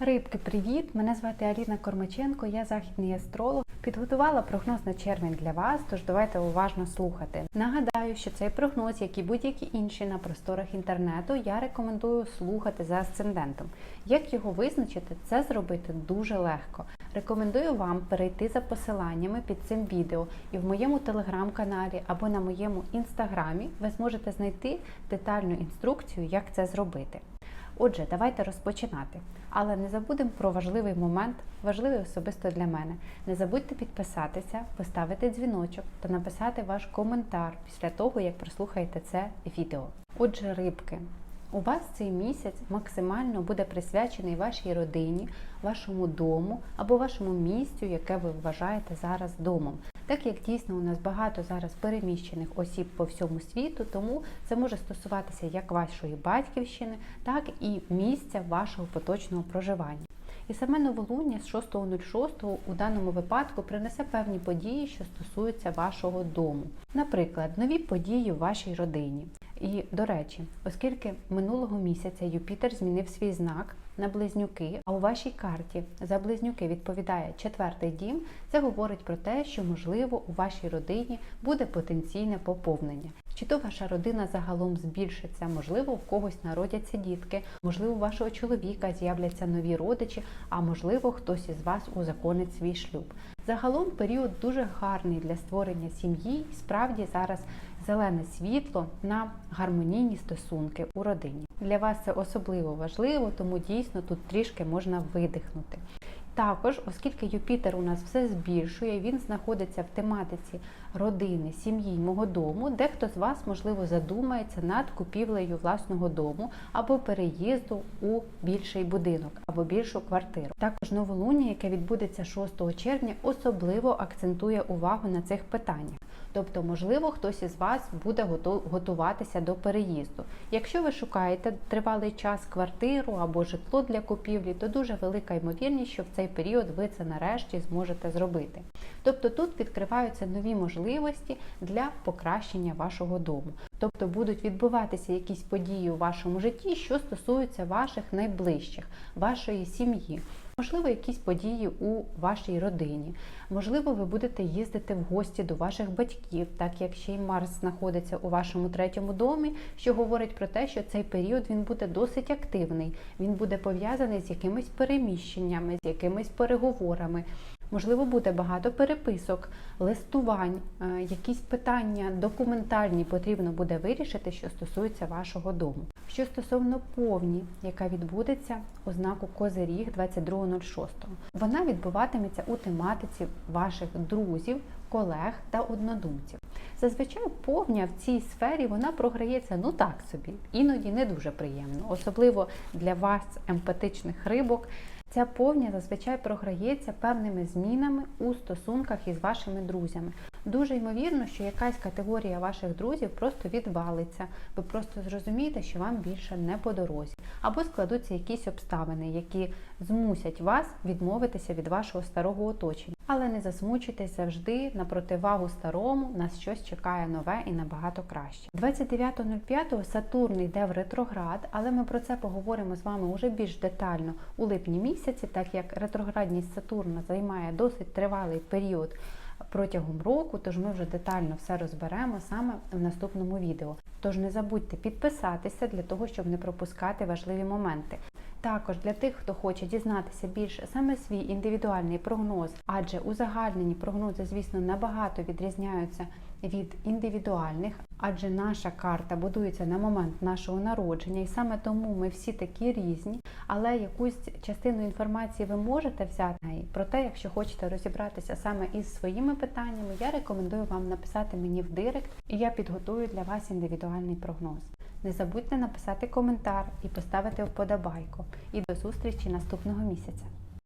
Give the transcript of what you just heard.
Рибки, привіт! Мене звати Аліна Кормаченко, я західний астролог. Підготувала прогноз на червень для вас, тож давайте уважно слухати. Нагадаю, що цей прогноз, як і будь-які інші на просторах інтернету, я рекомендую слухати за асцендентом. Як його визначити, це зробити дуже легко. Рекомендую вам перейти за посиланнями під цим відео і в моєму телеграм-каналі або на моєму інстаграмі ви зможете знайти детальну інструкцію, як це зробити. Отже, давайте розпочинати. Але не забудемо про важливий момент, важливий особисто для мене. Не забудьте підписатися, поставити дзвіночок та написати ваш коментар після того, як прослухаєте це відео. Отже, рибки. У вас цей місяць максимально буде присвячений вашій родині, вашому дому або вашому місцю, яке ви вважаєте зараз домом. Так як дійсно у нас багато зараз переміщених осіб по всьому світу, тому це може стосуватися як вашої батьківщини, так і місця вашого поточного проживання. І саме новолуння з 6.06 у даному випадку принесе певні події, що стосуються вашого дому. Наприклад, нові події в вашій родині. І, до речі, оскільки минулого місяця Юпітер змінив свій знак на близнюки, а у вашій карті за близнюки відповідає четвертий дім, це говорить про те, що можливо у вашій родині буде потенційне поповнення. Чи то ваша родина загалом збільшиться, можливо, у когось народяться дітки, можливо, у вашого чоловіка з'являться нові родичі, а можливо, хтось із вас узаконить свій шлюб. Загалом період дуже гарний для створення сім'ї, справді зараз зелене світло на гармонійні стосунки у родині. Для вас це особливо важливо, тому дійсно тут трішки можна видихнути. Також, оскільки Юпітер у нас все збільшує, він знаходиться в тематиці родини, сім'ї, мого дому, дехто з вас, можливо, задумається над купівлею власного дому або переїзду у більший будинок або більшу квартиру. Також новолуння, яке відбудеться 6 червня, особливо акцентує увагу на цих питаннях. Тобто, можливо, хтось із вас буде готуватися до переїзду. Якщо ви шукаєте тривалий час квартиру або житло для купівлі, то дуже велика ймовірність, що в цей період ви це нарешті зможете зробити. Тобто тут відкриваються нові можливості для покращення вашого дому. Тобто будуть відбуватися якісь події у вашому житті, що стосуються ваших найближчих, вашої сім'ї. Можливо, якісь події у вашій родині. Можливо, ви будете їздити в гості до ваших батьків, так як ще й Марс знаходиться у вашому третьому домі, що говорить про те, що цей період він буде досить активний. Він буде пов'язаний з якимись переміщеннями, з якимись переговорами. Можливо, буде багато переписок, листувань, е, якісь питання документальні потрібно буде вирішити, що стосується вашого дому. Що стосовно повні, яка відбудеться у знаку Козиріг 22.06, вона відбуватиметься у тематиці ваших друзів, колег та однодумців. Зазвичай повня в цій сфері вона програється ну так собі, іноді не дуже приємно, особливо для вас, емпатичних рибок. Ця повня зазвичай програється певними змінами у стосунках із вашими друзями. Дуже ймовірно, що якась категорія ваших друзів просто відвалиться. Ви просто зрозумієте, що вам більше не по дорозі, або складуться якісь обставини, які змусять вас відмовитися від вашого старого оточення. Але не засмучуйтесь завжди на противагу старому, нас щось чекає нове і набагато краще. 29.05 Сатурн йде в ретроград, але ми про це поговоримо з вами уже більш детально у липні місяці, так як ретроградність Сатурна займає досить тривалий період протягом року, тож ми вже детально все розберемо саме в наступному відео. Тож не забудьте підписатися для того, щоб не пропускати важливі моменти. Також для тих, хто хоче дізнатися більше саме свій індивідуальний прогноз, адже узагальнені прогнози, звісно, набагато відрізняються від індивідуальних, адже наша карта будується на момент нашого народження, і саме тому ми всі такі різні, але якусь частину інформації ви можете взяти. Проте, якщо хочете розібратися саме із своїми питаннями, я рекомендую вам написати мені в директ, і я підготую для вас індивідуальний прогноз. Не забудьте написати коментар і поставити вподобайку. І до зустрічі наступного місяця.